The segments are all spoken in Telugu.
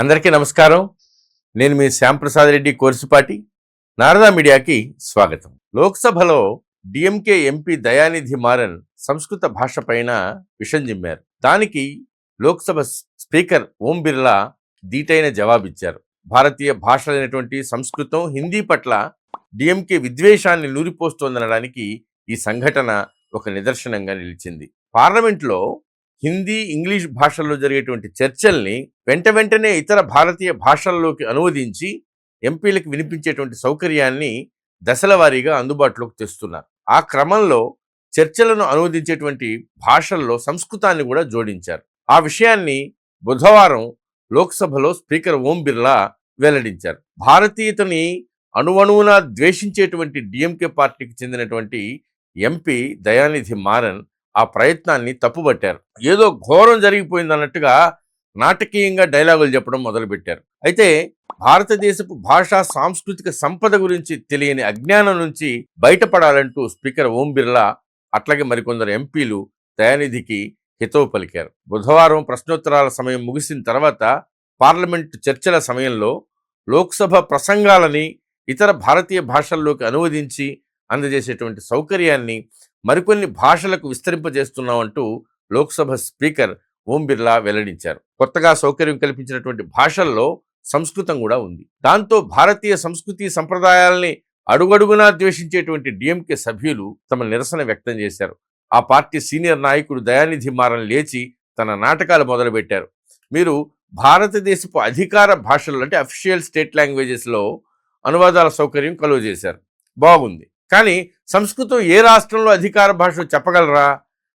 అందరికీ నమస్కారం. నేను మీ శ్యాంప్రసాద్ రెడ్డి కోర్సుపాటి. నారదా మీడియాకి స్వాగతం. లోక్సభలో డిఎంకే ఎంపీ దయానిధి మారన్ సంస్కృత భాష పైన విషం జిమ్మారు. దానికి లోక్సభ స్పీకర్ ఓం బిర్లా దీటైన జవాబిచ్చారు. భారతీయ భాషలైనటువంటి సంస్కృతం హిందీ పట్ల డిఎంకే విద్వేషాన్ని నూరిపోస్తోందనడానికి ఈ సంఘటన ఒక నిదర్శనంగా నిలిచింది. పార్లమెంట్లో హిందీ ఇంగ్లీష్ భాషల్లో జరిగేటువంటి చర్చల్ని వెంట వెంటనే ఇతర భారతీయ భాషల్లోకి అనువదించి ఎంపీలకు వినిపించేటువంటి సౌకర్యాన్ని దశల వారీగా అందుబాటులోకి తెస్తున్నారు. ఆ క్రమంలో చర్చలను అనువదించేటువంటి భాషల్లో సంస్కృతాన్ని కూడా జోడించారు. ఆ విషయాన్ని బుధవారం లోక్సభలో స్పీకర్ ఓం బిర్లా వెల్లడించారు. భారతీయతని అణువణువున ద్వేషించేటువంటి డిఎంకే పార్టీకి చెందినటువంటి ఎంపీ దయానిధి మారన్ ఆ ప్రయత్నాన్ని తప్పుబట్టారు. ఏదో ఘోరం జరిగిపోయింది అన్నట్టుగా నాటకీయంగా డైలాగులు చెప్పడం మొదలుపెట్టారు. అయితే భారతదేశపు భాషా సాంస్కృతిక సంపద గురించి తెలియని అజ్ఞానం నుంచి బయటపడాలంటూ స్పీకర్ ఓం బిర్లా అట్లాగే మరికొందరు ఎంపీలు దయానిధికి హితవు పలికారు. బుధవారం ప్రశ్నోత్తరాల సమయం ముగిసిన తర్వాత పార్లమెంటు చర్చల సమయంలో లోక్సభ ప్రసంగాలని ఇతర భారతీయ భాషల్లోకి అనువదించి అందజేసేటువంటి సౌకర్యాన్ని మరికొన్ని భాషలకు విస్తరింపజేస్తున్నామంటూ లోక్సభ స్పీకర్ ఓం బిర్లా వెల్లడించారు. కొత్తగా సౌకర్యం కల్పించినటువంటి భాషల్లో సంస్కృతం కూడా ఉంది. దాంతో భారతీయ సంస్కృతి సంప్రదాయాల్ని అడుగడుగునా ద్వేషించేటువంటి డిఎంకే సభ్యులు తమ నిరసన వ్యక్తం చేశారు. ఆ పార్టీ సీనియర్ నాయకుడు దయానిధి మారన్ లేచి తన నాటకాలు మొదలుపెట్టారు. మీరు భారతదేశపు అధికార భాషలు అంటే అఫిషియల్ స్టేట్ లాంగ్వేజెస్లో అనువాదాల సౌకర్యం కలువ చేశారు బాగుంది. కానీ సంస్కృతం ఏ రాష్ట్రంలో అధికార భాష చెప్పగలరా?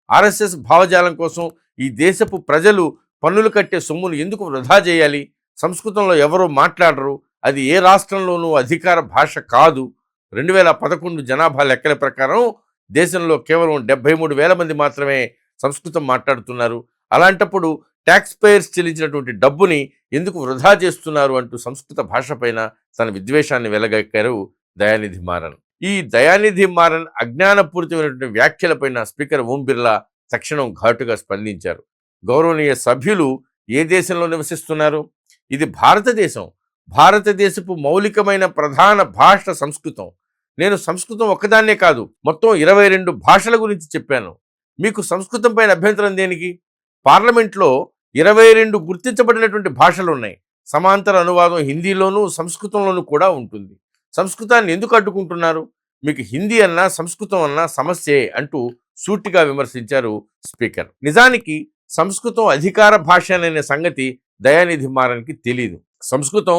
ఆర్ఎస్ఎస్ భావజాలం కోసం ఈ దేశపు ప్రజలు పన్నులు కట్టే సొమ్మును ఎందుకు వృధా చేయాలి? సంస్కృతంలో ఎవరో మాట్లాడరు. అది ఏ రాష్ట్రంలోనూ అధికార భాష కాదు. రెండు వేల పదకొండు జనాభా లెక్కల ప్రకారం దేశంలో కేవలం డెబ్బై మూడు వేల మంది మాత్రమే సంస్కృతం మాట్లాడుతున్నారు. అలాంటప్పుడు ట్యాక్స్ పేయర్స్ చెల్లించినటువంటి డబ్బుని ఎందుకు వృధా చేస్తున్నారు అంటూ సంస్కృత భాషపైన తన విద్వేషాన్ని వెలగక్కారు దయానిధి మారన్. ఈ దయానిధి మారన్ అజ్ఞానపూరితమైనటువంటి వ్యాఖ్యలపైన స్పీకర్ ఓం బిర్లా తక్షణం ఘాటుగా స్పందించారు. గౌరవనీయ సభ్యులు ఏ దేశంలో నివసిస్తున్నారు? ఇది భారతదేశం. భారతదేశపు మౌలికమైన ప్రధాన భాష సంస్కృతం. నేను సంస్కృతం ఒక్కదాన్నే కాదు మొత్తం ఇరవై రెండు భాషల గురించి చెప్పాను. మీకు సంస్కృతం పైన అభ్యంతరం దేనికి? పార్లమెంట్లో ఇరవై రెండు గుర్తించబడినటువంటి భాషలు ఉన్నాయి సమాంతర అనువాదం హిందీలోనూ సంస్కృతంలోనూ కూడా ఉంటుంది. సంస్కృతాన్ని ఎందుకు అడ్డుకుంటున్నారు? మీకు హిందీ అన్నా సంస్కృతం అన్నా సమస్యే అంటూ సూటిగా విమర్శించారు స్పీకర్. నిజానికి సంస్కృతం అధికార భాష అనే సంగతి దయానిధి మారానికి తెలియదు సంస్కృతం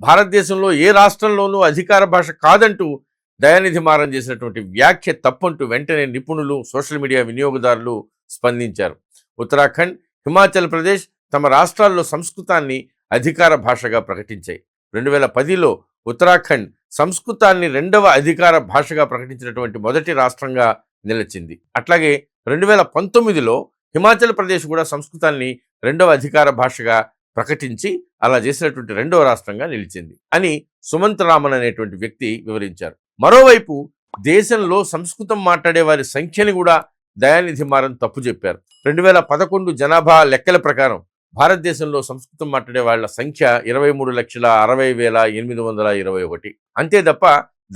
భారతదేశంలో ఏ రాష్ట్రంలోనూ అధికార భాష కాదంటూ దయానిధి మారన్ చేసినటువంటి వ్యాఖ్య తప్పంటూ వెంటనే నిపుణులు సోషల్ మీడియా వినియోగదారులు స్పందించారు. ఉత్తరాఖండ్ హిమాచల్ ప్రదేశ్ తమ రాష్ట్రాల్లో సంస్కృతాన్ని అధికార భాషగా ప్రకటించాయి. రెండు వేల పదిలో ఉత్తరాఖండ్ సంస్కృతాన్ని రెండవ అధికార భాషగా ప్రకటించినటువంటి మొదటి రాష్ట్రంగా నిలిచింది. అట్లాగే రెండు వేల పంతొమ్మిదిలో హిమాచల్ ప్రదేశ్ కూడా సంస్కృతాన్ని రెండవ అధికార భాషగా ప్రకటించి అలా చేసినటువంటి రెండవ రాష్ట్రంగా నిలిచింది అని సుమంత్ రామన్ అనేటువంటి వ్యక్తి వివరించారు. మరోవైపు దేశంలో సంస్కృతం మాట్లాడే వారి సంఖ్యని కూడా దయానిధి మారన్ తప్పు చెప్పారు. రెండు వేల పదకొండు జనాభా లెక్కల ప్రకారం భారతదేశంలో సంస్కృతం మాట్లాడే వాళ్ళ సంఖ్య ఇరవై మూడు లక్షల అరవై వేల ఎనిమిది వందల ఇరవై ఒకటి. అంతే తప్ప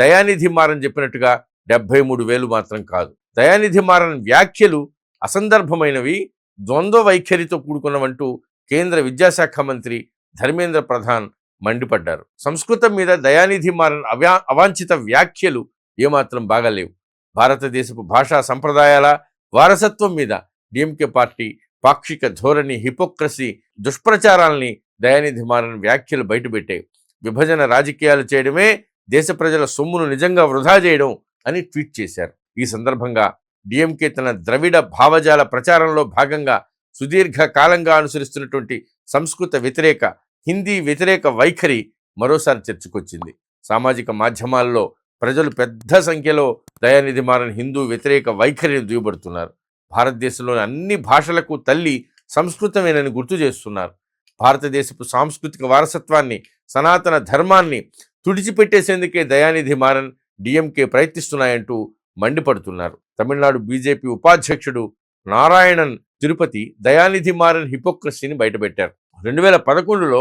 దయానిధి మారన్ చెప్పినట్టుగా డెబ్బై మూడు వేలు మాత్రం కాదు. దయానిధి మారన్ వ్యాఖ్యలు అసందర్భమైనవి ద్వంద్వ వైఖరితో కూడుకున్నవంటూ కేంద్ర విద్యాశాఖ మంత్రి ధర్మేంద్ర ప్రధాన్ మండిపడ్డారు. సంస్కృతం మీద దయానిధి మారన్ అవ్యా అవాంఛిత వ్యాఖ్యలు ఏమాత్రం బాగాలేవు. భారతదేశపు భాషా సంప్రదాయాల వారసత్వం మీద డిఎంకే పార్టీ పాక్షిక ధోరణి హిపోక్రసీ దుష్ప్రచారాల్ని దయానిధి మారన్ వ్యాఖ్యలు బయటపెట్టాయి. విభజన రాజకీయాలు చేయడమే దేశ ప్రజల సొమ్మును నిజంగా వృధా చేయడం అని ట్వీట్ చేశారు. ఈ సందర్భంగా డిఎంకే తన ద్రవిడ భావజాల ప్రచారంలో భాగంగా సుదీర్ఘ కాలంగా అనుసరిస్తున్నటువంటి సంస్కృత వ్యతిరేక హిందీ వ్యతిరేక వైఖరి మరోసారి చర్చకొచ్చింది. సామాజిక మాధ్యమాల్లో ప్రజలు పెద్ద సంఖ్యలో దయానిధి మారన్ హిందూ వ్యతిరేక వైఖరిని దుయ్యబడుతున్నారు. భారతదేశంలోని అన్ని భాషలకు తల్లి సంస్కృతమేనని గుర్తు చేస్తున్నారు. భారతదేశపు సాంస్కృతిక వారసత్వాన్ని సనాతన ధర్మాన్ని తుడిచిపెట్టేసేందుకే దయానిధి మారన్ డిఎంకే ప్రయత్నిస్తున్నాయంటూ మండిపడుతున్నారు. తమిళనాడు బీజేపీ ఉపాధ్యక్షుడు నారాయణన్ తిరుపతి దయానిధి మారన్ హిపోక్రసీని బయటపెట్టారు. రెండు వేల పదకొండులో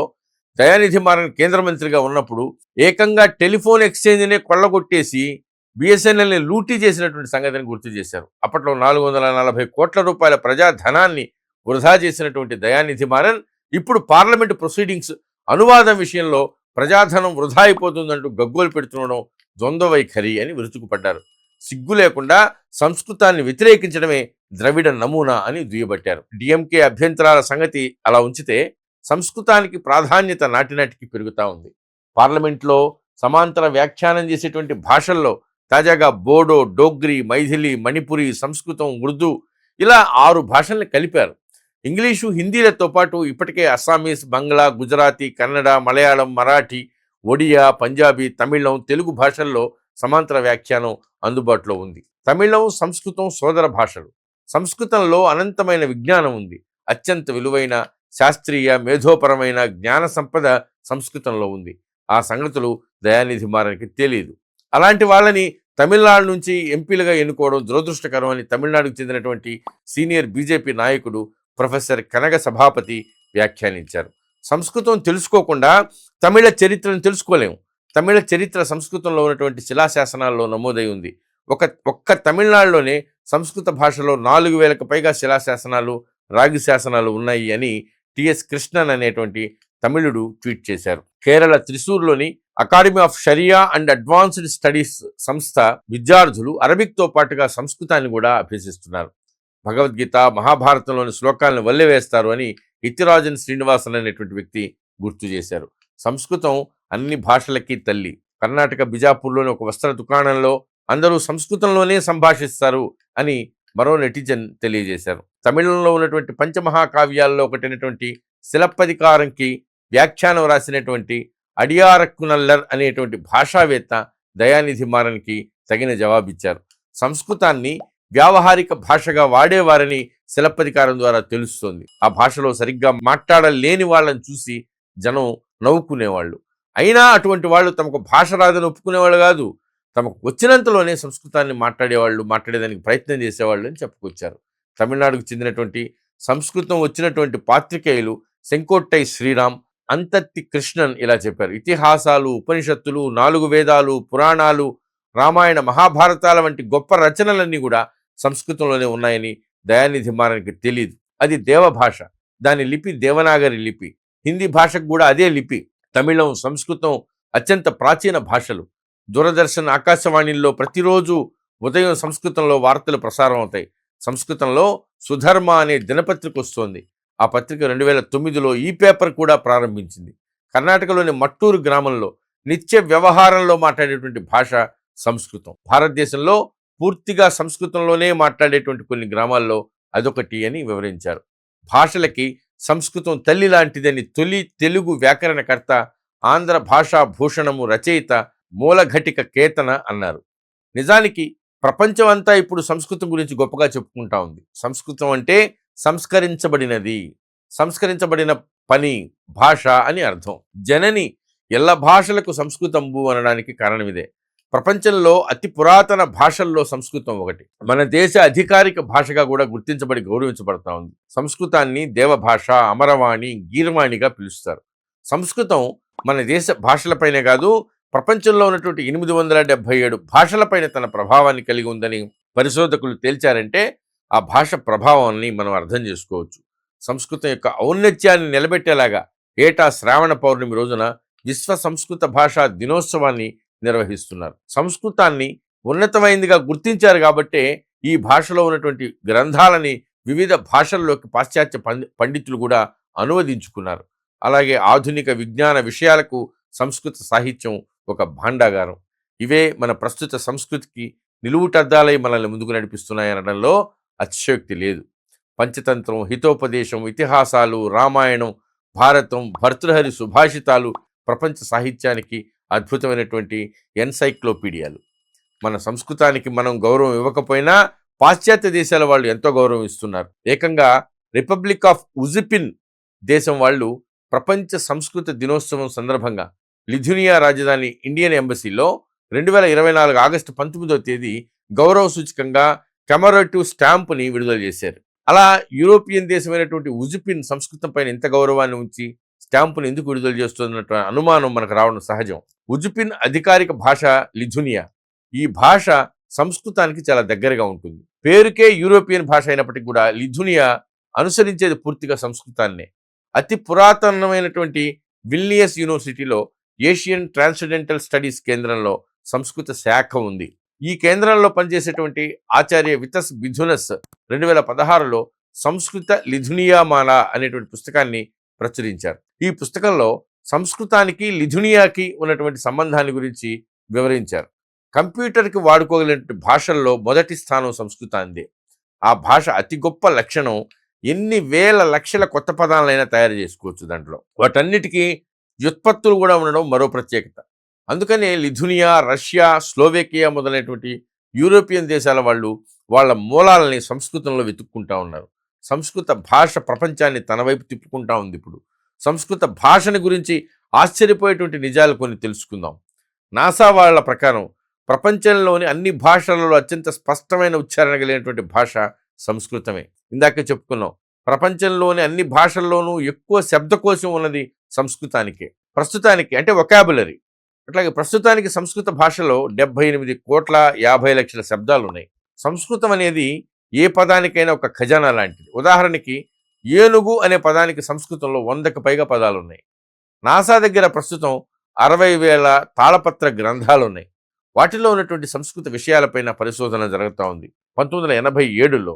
దయానిధి మారన్ కేంద్ర మంత్రిగా ఉన్నప్పుడు ఏకంగా టెలిఫోన్ ఎక్స్చేంజ్నే కొల్లగొట్టేసి బిఎస్ఎన్ఎల్ని లూటీ చేసినటువంటి సంగతిని గుర్తు చేశారు. అప్పట్లో నాలుగు వందల నలభై కోట్ల రూపాయల ప్రజాధనాన్ని వృధా చేసినటువంటి దయానిధి మారన్ ఇప్పుడు పార్లమెంటు ప్రొసీడింగ్స్ అనువాదం విషయంలో ప్రజాధనం వృధా అయిపోతుందంటూ గగ్గోలు పెడుతుండడం ద్వంద్వ వైఖరి అని విరుచుకుపడ్డారు. సిగ్గు లేకుండా సంస్కృతాన్ని వ్యతిరేకించడమే ద్రవిడ నమూనా అని దుయ్యబట్టారు. డిఎంకే అభ్యంతరాల సంగతి అలా ఉంచితే సంస్కృతానికి ప్రాధాన్యత నాటినాటికి పెరుగుతూ ఉంది. పార్లమెంట్లో సమాంతర వ్యాఖ్యానం చేసేటువంటి భాషల్లో తాజాగా బోడో డోగ్రి మైథిలి మణిపురి సంస్కృతం ఉర్దూ ఇలా ఆరు భాషల్ని కలిపారు. ఇంగ్లీషు హిందీలతో పాటు ఇప్పటికే అస్సామీస్ బంగ్లా గుజరాతీ కన్నడ మలయాళం మరాఠీ ఒడియా పంజాబీ తమిళం తెలుగు భాషల్లో సమాంతర వ్యాఖ్యానం అందుబాటులో ఉంది. తమిళం సంస్కృతం సోదర భాషలు. సంస్కృతంలో అనంతమైన విజ్ఞానం ఉంది. అత్యంత విలువైన శాస్త్రీయ మేధోపరమైన జ్ఞాన సంపద సంస్కృతంలో ఉంది. ఆ సంగతులు దయానిధి మారనికి తెలియదు అలాంటి వాళ్ళని తమిళనాడు నుంచి ఎంపీలుగా ఎన్నుకోవడం దురదృష్టకరం అని తమిళనాడుకు చెందినటువంటి సీనియర్ బీజేపీ నాయకుడు ప్రొఫెసర్ కనగ సభాపతి వ్యాఖ్యానించారు. సంస్కృతం తెలుసుకోకుండా తమిళ చరిత్రను తెలుసుకోలేము తమిళ చరిత్ర సంస్కృతంలో ఉన్నటువంటి శిలాశాసనాల్లో నమోదై ఉంది. ఒక ఒక్క తమిళనాడులోనే సంస్కృత భాషలో నాలుగు వేలకు పైగా శిలాశాసనాలు రాగి శాసనాలు ఉన్నాయి అని టిఎస్ కృష్ణన్ అనేటువంటి తమిళుడు ట్వీట్ చేశారు. Kerala త్రిశూర్లోని academy of sharia and advanced studies సంస్థ విద్యార్థులు అరబిక్తో పాటుగా సంస్కృతాన్ని కూడా అభ్యసిస్తున్నారు. భగవద్గీత మహాభారతంలోని శ్లోకాలను వల్లెవేస్తారు అని ఇతిరాజన్ శ్రీనివాసన్ అనేటువంటి వ్యక్తి గుర్తు చేశారు. సంస్కృతం అన్ని భాషలకి తల్లి. కర్ణాటక బిజాపూర్లోని ఒక వస్త్ర దుకాణంలో అందరూ సంస్కృతంలోనే సంభాషిస్తారు అని మరో నెటిజన్ తెలియజేశారు. తమిళంలో ఉన్నటువంటి పంచమహాకావ్యాల్లో ఒకటైనటువంటి శిలప్పధికారంకి వ్యాఖ్యానం రాసినటువంటి అడియారక్కునల్లర్ అనేటువంటి భాషావేత్త దయానిధి మారన్కి తగిన జవాబిచ్చారు. సంస్కృతాన్ని వ్యావహారిక భాషగా వాడేవారని శిలప్పధికారం ద్వారా తెలుస్తోంది. ఆ భాషలో సరిగ్గా మాట్లాడలేని వాళ్ళని చూసి జనం నవ్వుకునేవాళ్ళు. అయినా అటువంటి వాళ్ళు తమకు భాష రాదని ఒప్పుకునేవాళ్ళు కాదు. తమకు వచ్చినంతలోనే సంస్కృతాన్ని మాట్లాడేవాళ్ళు మాట్లాడేదానికి ప్రయత్నం చేసేవాళ్ళు అని చెప్పుకొచ్చారు. తమిళనాడుకు చెందినటువంటి సంస్కృతం వచ్చినటువంటి పాత్రికేయులు శంకోట్టై శ్రీరామ్ అంతర్తి కృష్ణన్ ఇలా చెప్పారు. ఇతిహాసాలు ఉపనిషత్తులు నాలుగు వేదాలు పురాణాలు రామాయణ మహాభారతాల వంటి గొప్ప రచనలన్నీ కూడా సంస్కృతంలోనే ఉన్నాయని దయానిధి మారనికి తెలియదు అది దేవభాష దాని లిపి దేవనాగరి లిపి. హిందీ భాషకు కూడా అదే లిపి. తమిళం సంస్కృతం అత్యంత ప్రాచీన భాషలు. దూరదర్శన్ ఆకాశవాణిల్లో ప్రతిరోజు ఉదయం సంస్కృతంలో వార్తలు ప్రసారం అవుతాయి. సంస్కృతంలో సుధర్మ అనే దినపత్రిక వస్తోంది. ఆ పత్రిక రెండు వేల తొమ్మిదిలో ఈ పేపర్ కూడా ప్రారంభించింది. కర్ణాటకలోని మట్టూరు గ్రామంలో నిత్య వ్యవహారంలో మాట్లాడేటువంటి భాష సంస్కృతం. భారతదేశంలో పూర్తిగా సంస్కృతంలోనే మాట్లాడేటువంటి కొన్ని గ్రామాల్లో అదొకటి అని వివరించారు. భాషలకి సంస్కృతం తల్లి లాంటిదని తొలి తెలుగు వ్యాకరణకర్త ఆంధ్ర భాషా భూషణము రచయిత మూలఘటిక కేతన అన్నారు. నిజానికి ప్రపంచం అంతా ఇప్పుడు సంస్కృతం గురించి గొప్పగా చెప్పుకుంటా ఉంది. సంస్కృతం అంటే సంస్కరించబడినది. సంస్కరించబడిన పని భాష అని అర్థం. జనని ఎల్ల భాషలకు సంస్కృతంబు అనడానికి కారణం ఇదే. ప్రపంచంలో అతి పురాతన భాషల్లో సంస్కృతం ఒకటి. మన దేశ అధికారిక భాషగా కూడా గుర్తించబడి గౌరవించబడతా ఉంది. సంస్కృతాన్ని దేవభాష అమరవాణి గీర్వాణిగా పిలుస్తారు. సంస్కృతం మన దేశ భాషలపైనే కాదు ప్రపంచంలో ఉన్నటువంటి ఎనిమిది వందల డెబ్భై ఏడు భాషలపైన తన ప్రభావాన్ని కలిగి ఉందని పరిశోధకులు తేల్చారంటే ఆ భాష ప్రభావాన్ని మనం అర్థం చేసుకోవచ్చు. సంస్కృతం యొక్క ఔన్నత్యాన్ని నిలబెట్టేలాగా ఏటా శ్రావణ పౌర్ణమి రోజున విశ్వ సంస్కృత భాషా దినోత్సవాన్ని నిర్వహిస్తున్నారు. సంస్కృతాన్ని ఉన్నతమైందిగా గుర్తించారు కాబట్టే ఈ భాషలో ఉన్నటువంటి గ్రంథాలని వివిధ భాషల్లోకి పాశ్చాత్య పండి- పండితులు కూడా అనువదించుకున్నారు. అలాగే ఆధునిక విజ్ఞాన విషయాలకు సంస్కృత సాహిత్యం ఒక భాండాగారం. ఇవే మన ప్రస్తుత సంస్కృతికి నిలువుటద్దాలై మనల్ని ముందుకు నడిపిస్తున్నాయనడంలో అతిశయోక్తి లేదు. పంచతంత్రం హితోపదేశం ఇతిహాసాలు రామాయణం భారతం భర్తృహరి సుభాషితాలు ప్రపంచ సాహిత్యానికి అద్భుతమైనటువంటి ఎన్సైక్లోపీడియాలు. మన సంస్కృతానికి మనం గౌరవం ఇవ్వకపోయినా పాశ్చాత్య దేశాల వాళ్ళు ఎంతో గౌరవం ఇస్తున్నారు. ఏకంగా రిపబ్లిక్ ఆఫ్ ఉజిపిన్ దేశం వాళ్ళు ప్రపంచ సంస్కృత దినోత్సవం సందర్భంగా లిథునియా రాజధాని ఇండియన్ ఎంబసీలో రెండు వేల ఇరవై నాలుగు ఆగస్టు పంతొమ్మిదో తేదీ గౌరవ సూచకంగా కెమరేటివ్ స్టాంపుని విడుదల చేశారు. అలా యూరోపియన్ దేశమైనటువంటి ఉజుపిన్ సంస్కృతం పైన ఇంత గౌరవాన్ని ఉంచి స్టాంపును ఎందుకు విడుదల చేస్తున్నట్టు అనుమానం మనకు రావడం సహజం. ఉజుపిన్ అధికారిక భాష లిథునియా. ఈ భాష సంస్కృతానికి చాలా దగ్గరగా ఉంటుంది. పేరుకే యూరోపియన్ భాష అయినప్పటికీ కూడా లిథునియా అనుసరించేది పూర్తిగా సంస్కృతాన్నే. అతి పురాతనమైనటువంటి విల్నియస్ యూనివర్సిటీలో ఏషియన్ ట్రాన్స్జెండెంటల్ స్టడీస్ కేంద్రంలో సంస్కృత శాఖ ఉంది. ఈ కేంద్రంలో పనిచేసేటువంటి ఆచార్య వితస్ బిధునస్ రెండు వేల పదహారులో సంస్కృత లిథునియామాల అనేటువంటి పుస్తకాన్ని ప్రచురించారు. ఈ పుస్తకంలో సంస్కృతానికి లిథునియాకి ఉన్నటువంటి సంబంధాన్ని గురించి వివరించారు. కంప్యూటర్కి వాడుకోగలిగినటువంటి భాషల్లో మొదటి స్థానం సంస్కృతాందే ఆ భాష అతి గొప్ప లక్షణం ఎన్ని వేల లక్షల కొత్త పదాలైనా తయారు చేసుకోవచ్చు దాంట్లో. వాటన్నిటికీ వ్యుత్పత్తులు కూడా ఉండడం మరో ప్రత్యేకత. అందుకనే లిథునియా రష్యా స్లోవేకియా మొదలైనటువంటి యూరోపియన్ దేశాల వాళ్ళు వాళ్ళ మూలాలని సంస్కృతంలో వెతుక్కుంటా ఉన్నారు. సంస్కృత భాష ప్రపంచాన్ని తన వైపు తిప్పుకుంటా ఉంది ఇప్పుడు. సంస్కృత భాషని గురించి ఆశ్చర్యపోయేటువంటి నిజాలు కొన్ని తెలుసుకుందాం. నాసా వాళ్ళ ప్రకారం ప్రపంచంలోని అన్ని భాషలలో అత్యంత స్పష్టమైన ఉచ్చారణ కలిగినటువంటి భాష సంస్కృతమే. ఇందాక చెప్పుకున్నాం ప్రపంచంలోని అన్ని భాషల్లోనూ ఎక్కువ శబ్దకోశం ఉన్నది సంస్కృతానికే. ప్రస్తుతానికి అంటే ఒకాబులరీ అట్లాగే ప్రస్తుతానికి సంస్కృత భాషలో డెబ్బై ఎనిమిది కోట్ల యాభై లక్షల శబ్దాలు ఉన్నాయి సంస్కృతం అనేది ఏ పదానికైనా ఒక ఖజానా లాంటిది. ఉదాహరణకి ఏనుగు అనే పదానికి సంస్కృతంలో వందకు పైగా పదాలు ఉన్నాయి నాసా దగ్గర ప్రస్తుతం అరవై వేల తాళపత్ర గ్రంథాలు ఉన్నాయి వాటిలో ఉన్నటువంటి సంస్కృత విషయాలపైన పరిశోధన జరుగుతూ ఉంది. పంతొమ్మిది వందల ఎనభై ఏడులో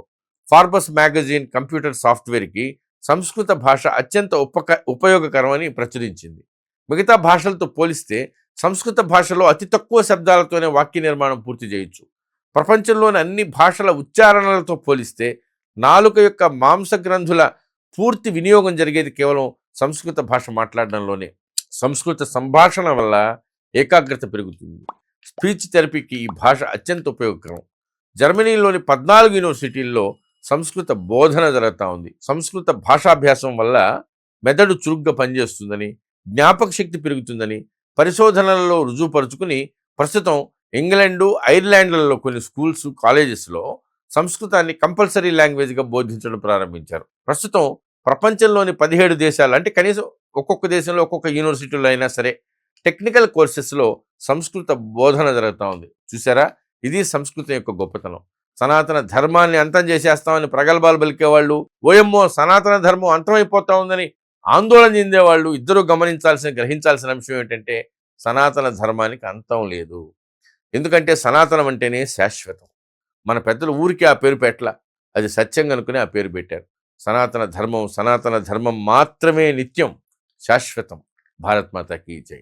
ఫార్బస్ మ్యాగజైన్ కంప్యూటర్ సాఫ్ట్వేర్కి సంస్కృత భాష అత్యంత ఉపక ఉపయోగకరమని ప్రచురించింది. మిగతా భాషలతో పోలిస్తే సంస్కృత భాషలో అతి తక్కువ శబ్దాలతోనే వాక్య నిర్మాణం పూర్తి చేయొచ్చు. ప్రపంచంలోని అన్ని భాషల ఉచ్చారణలతో పోలిస్తే నాలుక యొక్క మాంస గ్రంథుల పూర్తి వినియోగం జరిగేది కేవలం సంస్కృత భాష మాట్లాడడంలోనే. సంస్కృత సంభాషణ వల్ల ఏకాగ్రత పెరుగుతుంది. స్పీచ్ థెరపీకి ఈ భాష అత్యంత ఉపయోగకరం. జర్మనీలోని పద్నాలుగు యూనివర్సిటీల్లో సంస్కృత బోధన జరుగుతూ ఉంది. సంస్కృత భాషాభ్యాసం వల్ల మెదడు చురుగ్గా పనిచేస్తుందని జ్ఞాపక శక్తి పెరుగుతుందని పరిశోధనలలో రుజువుపరుచుకుని ప్రస్తుతం ఇంగ్లాండు ఐర్లాండ్లలో కొన్ని స్కూల్స్ కాలేజెస్లో సంస్కృతాన్ని కంపల్సరీ లాంగ్వేజ్గా బోధించడం ప్రారంభించారు. ప్రస్తుతం ప్రపంచంలోని పదిహేడు దేశాలు అంటే కనీసం ఒక్కొక్క దేశంలో ఒక్కొక్క యూనివర్సిటీలో అయినా సరే టెక్నికల్ కోర్సెస్లో సంస్కృత బోధన జరుగుతూ ఉంది. చూసారా? ఇది సంస్కృతం యొక్క గొప్పతనం. సనాతన ధర్మాన్ని అంతం చేసేస్తామని ప్రగల్భాలు పలికేవాళ్ళు ఓయమ్మో సనాతన ధర్మం అంతమైపోతా ఉందని ఆందోళన చెందేవాళ్ళు ఇద్దరు గమనించాల్సిన గ్రహించాల్సిన అంశం ఏంటంటే సనాతన ధర్మానికి అంతం లేదు. ఎందుకంటే సనాతనం అంటేనే శాశ్వతం. మన పెద్దలు ఊరికి ఆ పేరు పెట్టల. అది సత్యం కనుకుని ఆ పేరు పెట్టారు. సనాతన ధర్మం సనాతన ధర్మం మాత్రమే నిత్యం శాశ్వతం. భారత్ మాతాకి జై.